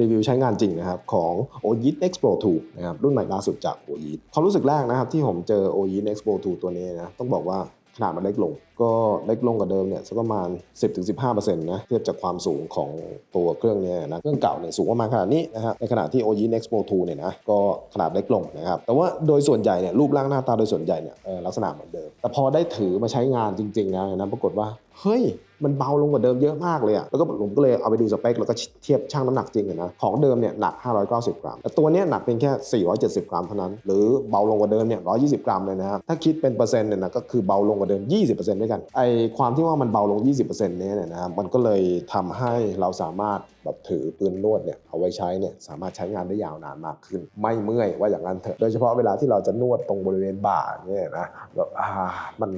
รีวิวใช้งานจริงนะครับของ o y i t X Pro 2นะครับรุ่นใหม่ล่าสุดจาก o y i t ความรู้สึกแรกนะครับที่ผมเจอ o y i t X Pro 2 ตัวนี้นะต้องบอกว่าขนาดมันเล็กลง ก็เล็กลงกว่าเดิมเนี่ยสักประมาณ 10-15%นะเทียบจากความสูงของตัวเครื่องเนี้นะเครื่องเก่าเนี่ยสูงประมาณขนาดนี้นะครับในขณะที่ o y i t X Pro 2เนี่ยนะก็ขนาดเล็กลงนะครับแต่ว่าโดยส่วนใหญ่เนี่ยรูปร่างหน้าตาโดยส่วนใหญ่เนี่ยลักษณะเหมือนเดิม แต่พอได้ถือมาใช้งานจริงๆนะนะปรากฏว่าเฮ้ย มันเบาลงกว่าเดิมเยอะมากเลยอะแล้วก็ผมก็เลยเอาไปดูสเปคแล้วก็เทียบช่างน้ำหนักจริงนะของเดิมเนี่ยหนัก 590 กรัมแต่ตัวเนี้ยหนักเพียงแค่ 470 กรัมเท่านั้น หรือเบาลงกว่าเดิมเนี่ย 120 กรัมเลยนะครับถ้าคิดเป็นเปอร์เซ็นต์เนี่ยนะก็คือเบาลงกว่าเดิม 20%ด้วยกันไอความที่ว่ามันเบาลง 20%เนี่ยนะมันก็เลยทำให้เราสามารถแบบถือปืนนวดเนี่ยเอาไว้ใช้เนี่ยสามารถใช้งานได้ยาวนานมากขึ้น ไม่เมื่อยว่าอย่างนั้นเถอะโดยเฉพาะเวลาที่เราจะนวดตรงบริเวณบ่าเนี่ยนะแบบอ่ามัน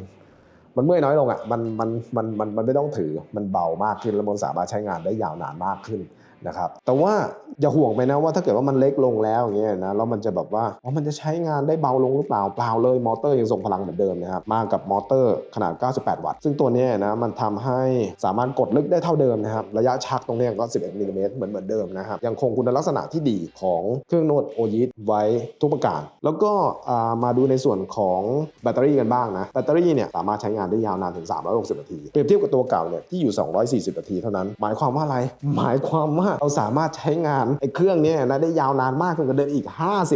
มันเมื่อยน้อยลงอะมันมันมันมันมันไม่ต้องถือมันเบามากขึ้นแล้วมันสามารถใช้งานได้ยาวนานมากขึ้น นะครับแต่ว่าอย่าห่วงไปนะว่าถ้าเกิดว่ามันเล็กลงแล้วอย่างเงี้ยนะแล้วมันจะแบบว่าอ๋อมันจะใช้งานได้เบาลงหรือเปล่าเปล่าเลยมอเตอร์ยังส่งพลังเหมือนเดิมนะครับมากับมอเตอร์ขนาด 98 วัตต์ซึ่งตัวนี้นะมันทำให้สามารถกดลึกได้เท่าเดิมนะครับระยะชักตรงนี้ก็ 11มิลลิเมตรเหมือนเหมือนเดิมนะครับยังคงคุณลักษณะที่ดีของเครื่องโนดโอยิไว้ทุกประการ แล้วก็มาดูในส่วนของแบตเตอรี่กันบ้างนะแบตเตอรี่เนี่ยสามารถใช้งานได้ยาวนานถึง 360 นาทีเปรียบเทียบกับตัวเก่าเนี่ยที่อยู่ 240 นาทีเท่านั้น หมายความว่าอะไรหมายความว่าเราสามารถใช้งานไอ้เครื่องนี้นะได้ยาวนานมากขึ้นกว่าเดิมอีก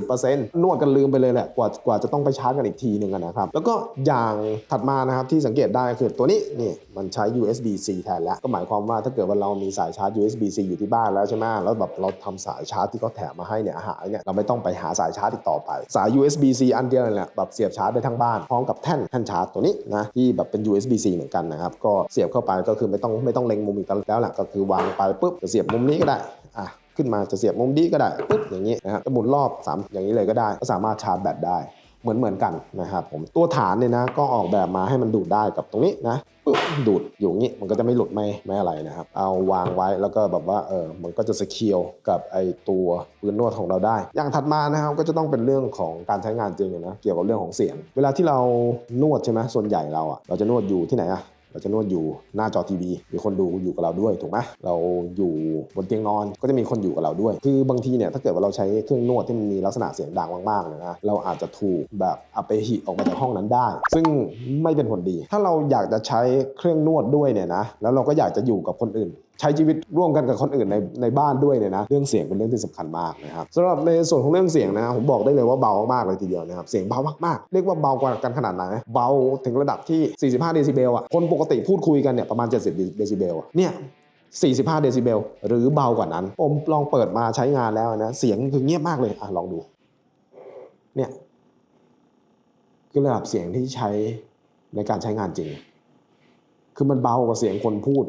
50%นวดกันลืมไปเลยแหละกว่ากว่าจะต้องไปชาร์จกันอีกทีหนึ่งนะครับ แล้วก็อย่างถัดมานะครับที่สังเกตได้คือตัวนี้นี่มันใช้ USB-C แทนแล้ว ก็หมายความว่าถ้าเกิดว่าเรามีสายชาร์จ USB-C อยู่ที่บ้านแล้วใช่ไหมแล้วแบบเราทำสายชาร์จที่เขาแถมมาให้เนี่ยหายเนี่ยเราไม่ต้องไปหาสายชาร์จอีกต่อไป สาย USB-C อันเดียวนั่นแหละแบบเสียบชาร์จได้ทั้งบ้านพร้อมกับแท่นแท่นชาร์จตัวนี้นะที่แบบเป็น USB-C เหมือนกันนะครับก็เสียบเข้าไปก็คือไม่ต้องไม่ต้องเล็งมุมอีกแล้วแหละก็คือวางไปปุ๊บจะเสียบมุมนี้ก็ได้ อะขึ้นมาจะเสียบมุมนี้ก็ได้ปุ๊บอย่างนี้นะครับจะหมุนรอบสามอย่างนี้เลยก็ได้ ก็สามารถชาร์จแบตได้เหมือนเหมือนกันนะครับผมตัวฐานเนี่ยนะก็ออกแบบมาให้มันดูดได้กับตรงนี้นะปึ๊บดูดอยู่งนี้มันก็จะไม่หลุดไม่ไม่อะไรนะครับ เอาวางไว้แล้วก็แบบว่าเออมันก็จะสกิลกับไอตัวปืนนวดของเราได้ อย่างถัดมานะครับก็จะต้องเป็นเรื่องของการใช้งานจริงอะนะเกี่ยวกับเรื่องของเสียง เวลาที่เรานวดใช่ไหมส่วนใหญ่เราอะเราจะนวดอยู่ที่ไหนอะ เราจะนวดอยู่หน้าจอทีวีมีคนดูอยู่กับเราด้วยถูกไหมเราอยู่บนเตียงนอนก็จะมีคนอยู่กับเราด้วย คือบางทีเนี่ยถ้าเกิดว่าเราใช้เครื่องนวดที่มันมีลักษณะเสียงดังมากๆเนี่ยนะเราอาจจะถูกแบบอัปเปหิออกมาจากห้องนั้นได้ ซึ่งไม่เป็นผลดี ถ้าเราอยากจะใช้เครื่องนวดด้วยเนี่ยนะแล้วเราก็อยากจะอยู่กับคนอื่น ใช้ชีวิตร่วมกันกับคนอื่นในในบ้านด้วยเนี่ยนะเรื่องเสียงเป็นเรื่องที่สำคัญมากนะครับสำหรับในส่วนของเรื่องเสียงนะผมบอกได้เลยว่าเบามากๆเลยทีเดียวนะครับเสียงเบามากๆเรียกว่าเบากว่ากันขนาดไหนเบาถึงระดับที่ 45 เดซิเบลอะคนปกติพูดคุยกันเนี่ยประมาณ 70 เดซิเบลอะเนี่ย45 เดซิเบลหรือเบากว่านั้น ผมลองเปิดมาใช้งานแล้วนะเสียงคือเงียบมากเลยอะลองดูเนี่ยคือระดับเสียงที่ใช้ในการใช้งานจริง คือมันเบากว่าเสียงคนพูด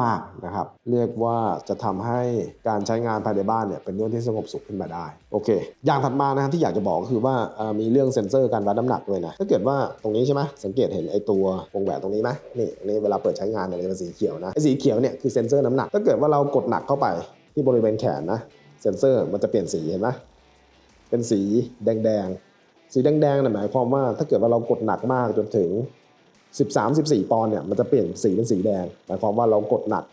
มากๆนะครับ เรียกว่าจะทำให้การใช้งานภายในบ้านเนี่ยเป็นเรื่องที่สงบสุขขึ้นมาได้ โอเค อย่างถัดมานะครับที่อยากจะบอกก็คือว่าเอ่อมีเรื่องเซ็นเซอร์การวัดน้ำหนักด้วยนะ ถ้าเกิดว่าตรงนี้ใช่ไหมสังเกตเห็นไอ้ตัววงแหวนตรงนี้ไหมนี่นนี้เวลาเปิดใช้งานเนี่ยมันจะเป็นสีเขียวนะไอ้สีเขียวเนี่ยคือเซ็นเซอร์น้ำหนัก ถ้าเกิดว่าเรากดหนักเข้าไปที่บริเวณแขนนะเซ็นเซอร์มันจะเปลี่ยนสีเห็นไหมเป็นสีแดงๆสีแดงๆเนี่ยหมายความว่าถ้าเกิดว่าเรากดหนักมากจนถึง 13 14 ปอนด์เนี่ยมันจะเปลี่ยนสีเป็นสีแดงหมายความว่าเรากดหนัก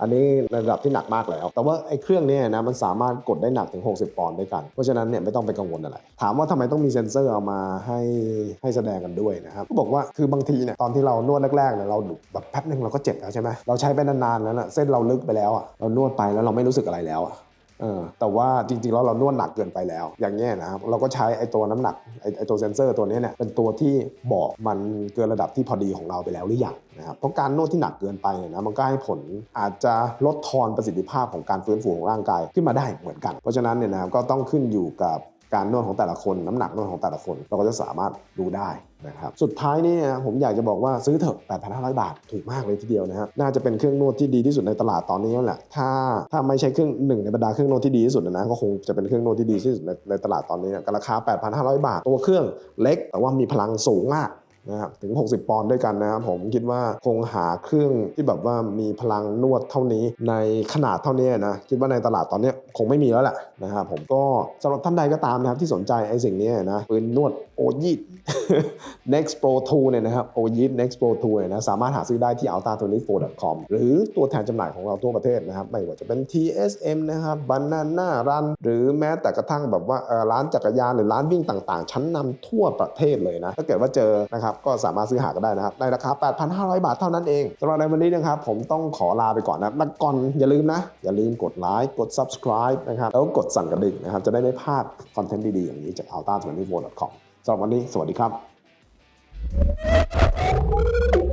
อันนี้ระดับที่หนักมากแล้ว แต่ว่าไอ้เครื่องเนี้นะมันสามารถกดได้หนักถึง 60 ปอนด์ด้วยกัน เพราะฉะนั้นเนี่ยไม่ต้องไปกังวลอะไร ถามว่าทำไมต้องมีเซ็นเซอร์เอามาให้ให้แสดงกันด้วยนะครับก็บอกว่าคือบางทีเนี่ยตอนที่เรานวดแรกๆเนี่ยเราแบบแป๊บนึงเราก็เจ็บแล้วใช่ไหมเราใช้ไปนานๆแล้วนะเส้นเราลึกไปแล้วอะเรานวดไปแล้วเราไม่รู้สึกอะไรแล้วอะ เออแต่ว่าจริงๆแล้วเรานวดหนักเกินไปแล้ว อย่างเงี้ยนะครับเราก็ใช้ไอ้ตัวน้ำหนักไอ้ไอ้ตัวเซนเซอร์ตัวนี้เนี่ยเป็นตัวที่บอกมันเกินระดับที่พอดีของเราไปแล้วหรือยังนะครับเพราะการนวดที่หนักเกินไปเนี่ยนะมันก็ให้ผลอาจจะลดทอนประสิทธิภาพของการฟื้นฟูของร่างกายขึ้นมาได้เหมือนกัน เพราะฉะนั้นเนี่ยนะครับก็ต้องขึ้นอยู่กับ การนวดของแต่ละคนน้ำหนักนวดของแต่ละคนเราก็จะสามารถดูได้นะครับสุดท้ายนี่นะผมอยากจะบอกว่าซื้อเถอะ 8,500 บาทถูกมากเลยทีเดียวนะครับน่าจะเป็นเครื่องนวดที่ดีที่สุดในตลาดตอนนี้แล้วแหละถ้าถ้าไม่ใช่เครื่องหนึ่งในบรรดาเครื่องนวดที่ดีที่สุดนะก็คงจะเป็นเครื่องนวดที่ดีที่สุดในในตลาดตอนนี้นะราคา 8,500 บาท ตัวเครื่องเล็ก แต่ว่ามีพลังสูงมาก นะครับถึง 60 ปอนด์ด้วยกันนะครับผมคิดว่าคงหาเครื่องที่แบบว่ามีพลังนวดเท่านี้ในขนาดเท่านี้นะคิดว่าในตลาดตอนนี้คงไม่มีแล้วแหละนะครับผมก็สำหรับท่านใดก็ตามนะครับที่สนใจไอ้สิ่งนี้นะปืนนวดโอยิด Next Pro 2เนี่ยนะครับโอยิด Next Pro 2เนี่ยนะสามารถหาซื้อได้ที่ alta24.com หรือตัวแทนจำหน่ายของเราทั่วประเทศนะครับไม่ว่าจะเป็น TSM นะครับ Banana Run หรือแม้แต่กระทั่งแบบว่าร้านจักรยานหรือร้านวิ่งต่างๆ ชั้นนำทั่วประเทศเลยนะถ้าเกิดว่าเจอนะครับก็สามารถซื้อหาก็ได้นะครับในราคา 8,500 บาทเท่านั้นเองสำหรับในวันนี้นะครับผมต้องขอลาไปก่อนนะแล้วก่อนอย่าลืมนะ อย่าลืมกดไลค์กด subscribe นะครับแล้วกดสั่นกระดิ่งนะครับจะได้ไม่พลาดคอนเทนต์ดีๆอย่างนี้จาก alta24.com สำหรับวันนี้สวัสดีครับ